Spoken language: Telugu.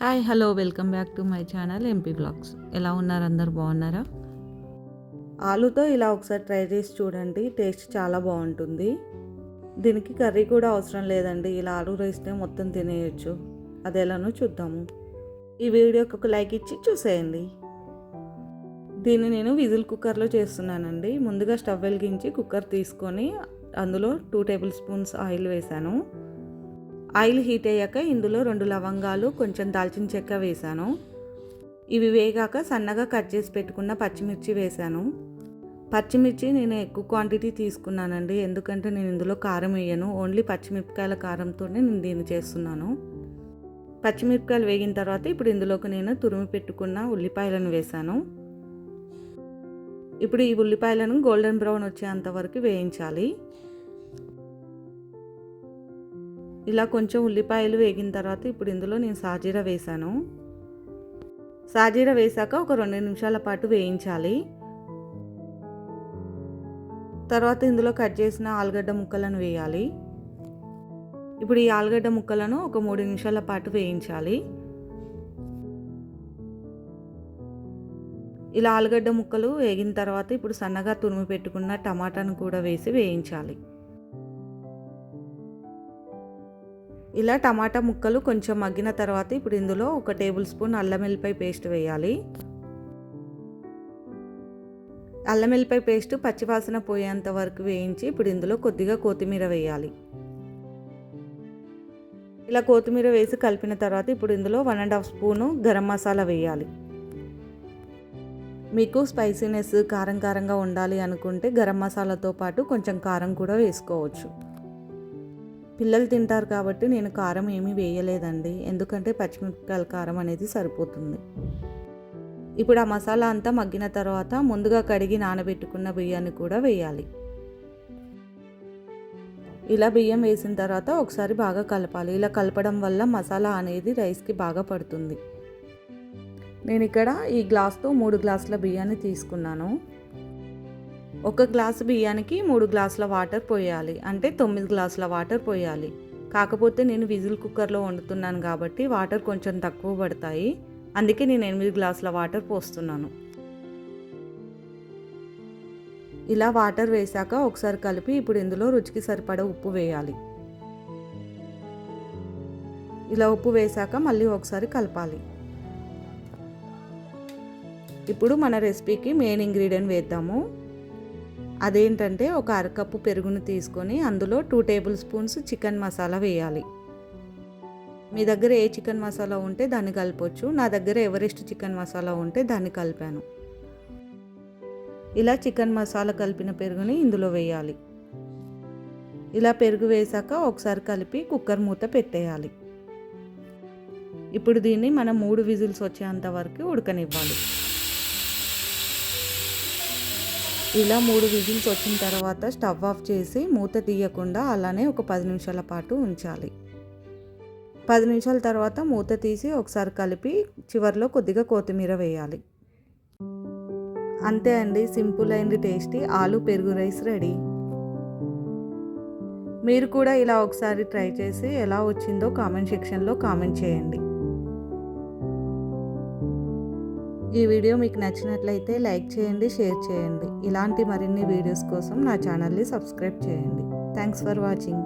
Hi hello welcome back to my channel MP blogs. ఎలా ఉన్నారు? అందరు బాగున్నారా? ఆలుతో ఇలా ఒకసారి ట్రై చేసి చూడండి టేస్ట్ చాలా బాగుంటుంది. దీనికి కర్రీ కూడా అవసరం లేదండి ఇలా ఆలు రైస్నే మొత్తం తినేయచ్చు. అది ఎలానో చూద్దాము. ఈ వీడియోకి ఒక లైక్ ఇచ్చి చూసేయండి. దీన్ని నేను విజిల్ కుక్కర్లో చేస్తున్నానండి. ముందుగా స్టవ్ వెలిగించి కుక్కర్ తీసుకొని అందులో టూ టేబుల్ స్పూన్స్ ఆయిల్ వేశాను. ఆయిల్ హీట్ అయ్యాక ఇందులో రెండు లవంగాలు కొంచెం దాల్చిన చెక్క వేశాను. ఇవి వేగాక సన్నగా కట్ చేసి పెట్టుకున్న పచ్చిమిర్చి వేశాను. పచ్చిమిర్చి నేను ఎక్కువ క్వాంటిటీ తీసుకున్నానండి. ఎందుకంటే నేను ఇందులో కారం వేయను. ఓన్లీ పచ్చిమిరపకాయల కారంతోనే నేను దీన్ని చేస్తున్నాను. పచ్చిమిరపకాయలు వేగిన తర్వాత ఇప్పుడు ఇందులోకి నేను తురిమి పెట్టుకున్న ఉల్లిపాయలను వేశాను. ఇప్పుడు ఈ ఉల్లిపాయలను గోల్డెన్ బ్రౌన్ వచ్చేంత వరకు వేయించాలి. ఇలా కొంచెం ఉల్లిపాయలు వేగిన తర్వాత ఇప్పుడు ఇందులో నేను సాజీర వేశాను. సాజీర వేశాక ఒక రెండు నిమిషాల పాటు వేయించాలి. తర్వాత ఇందులో కట్ చేసిన ఆలుగడ్డ ముక్కలను వేయాలి. ఇప్పుడు ఈ ఆలుగడ్డ ముక్కలను ఒక మూడు నిమిషాల పాటు వేయించాలి. ఇలా ఆలుగడ్డ ముక్కలు వేగిన తర్వాత ఇప్పుడు సన్నగా తురిమి పెట్టుకున్న టమాటాను కూడా వేసి వేయించాలి. ఇలా టమాటా ముక్కలు కొంచెం మగ్గిన తర్వాత ఇప్పుడు ఇందులో ఒక టేబుల్ స్పూన్ అల్లం వెల్లిపాయ పేస్ట్ వేయాలి. అల్లం వెల్లిపాయ పేస్ట్ పచ్చివాసన పోయేంత వరకు వేయించి ఇప్పుడు ఇందులో కొద్దిగా కొత్తిమీర వేయాలి. ఇలా కొత్తిమీర వేసి కలిపిన తర్వాత ఇప్పుడు ఇందులో one and half spoon garam masala వేయాలి. మీకు స్పైసీనెస్ కారం కారంగా ఉండాలి అనుకుంటే గరం మసాలాతో పాటు కొంచెం కారం కూడా వేసుకోవచ్చు. పిల్లలు తింటారు కాబట్టి నేను కారం ఏమీ వేయలేదండి. ఎందుకంటే పచ్చిమిరపకాయల కారం అనేది సరిపోతుంది. ఇప్పుడు ఆ మసాలా అంతా మగ్గిన తర్వాత ముందుగా కడిగి నానబెట్టుకున్న బియ్యాన్ని కూడా వేయాలి. ఇలా బియ్యం వేసిన తర్వాత ఒకసారి బాగా కలపాలి. ఇలా కలపడం వల్ల మసాలా అనేది రైస్కి బాగా పడుతుంది. నేను ఇక్కడ ఈ గ్లాస్తో మూడు గ్లాసుల బియ్యాన్ని తీసుకున్నాను. ఒక గ్లాసు బియ్యానికి మూడు గ్లాసుల వాటర్ పోయాలి. అంటే తొమ్మిది గ్లాసుల వాటర్ పోయాలి. కాకపోతే నేను విజిల్ కుక్కర్లో వండుతున్నాను కాబట్టి వాటర్ కొంచెం తక్కువ పడతాయి. అందుకే నేను ఎనిమిది గ్లాసుల వాటర్ పోస్తున్నాను. ఇలా వాటర్ వేశాక ఒకసారి కలిపి ఇప్పుడు ఇందులో రుచికి సరిపడ ఉప్పు వేయాలి. ఇలా ఉప్పు వేశాక మళ్ళీ ఒకసారి కలపాలి. ఇప్పుడు మన రెసిపీకి మెయిన్ ఇంగ్రీడియంట్ వేద్దాము. అదేంటంటే ఒక అరకప్పు పెరుగును తీసుకొని అందులో two table spoons chicken masala వేయాలి. మీ దగ్గర ఏ చికెన్ మసాలా ఉంటే దాన్ని కలపొచ్చు. నా దగ్గర ఎవరెస్ట్ చికెన్ మసాలా ఉంటే దాన్ని కలిపాను. ఇలా చికెన్ మసాలా కలిపిన పెరుగుని ఇందులో వేయాలి. ఇలా పెరుగు వేశాక ఒకసారి కలిపి కుక్కర్ మూత పెట్టేయాలి. ఇప్పుడు దీన్ని మనం మూడు విజిల్స్ వచ్చేంత వరకు ఉడకనివ్వాలి. ఇలా మూడు విజిల్స్ వచ్చిన తర్వాత స్టవ్ ఆఫ్ చేసి మూత తీయకుండా అలానే ఒక పది నిమిషాల పాటు ఉంచాలి. పది నిమిషాల తర్వాత మూత తీసి ఒకసారి కలిపి చివరిలో కొద్దిగా కొత్తిమీర వేయాలి. అంతే అండి సింపుల్ అయింది టేస్టీ ఆలు పెరుగు రైస్ రెడీ. మీరు కూడా ఇలా ఒకసారి ట్రై చేసి ఎలా వచ్చిందో కామెంట్ సెక్షన్లో కామెంట్ చేయండి. ఈ వీడియో మీకు నచ్చినట్లయితే లైక్ చేయండి షేర్ చేయండి. ఇలాంటి మరిన్ని వీడియోస్ కోసం నా ఛానల్ని సబ్స్క్రైబ్ చేయండి. Thanks for watching.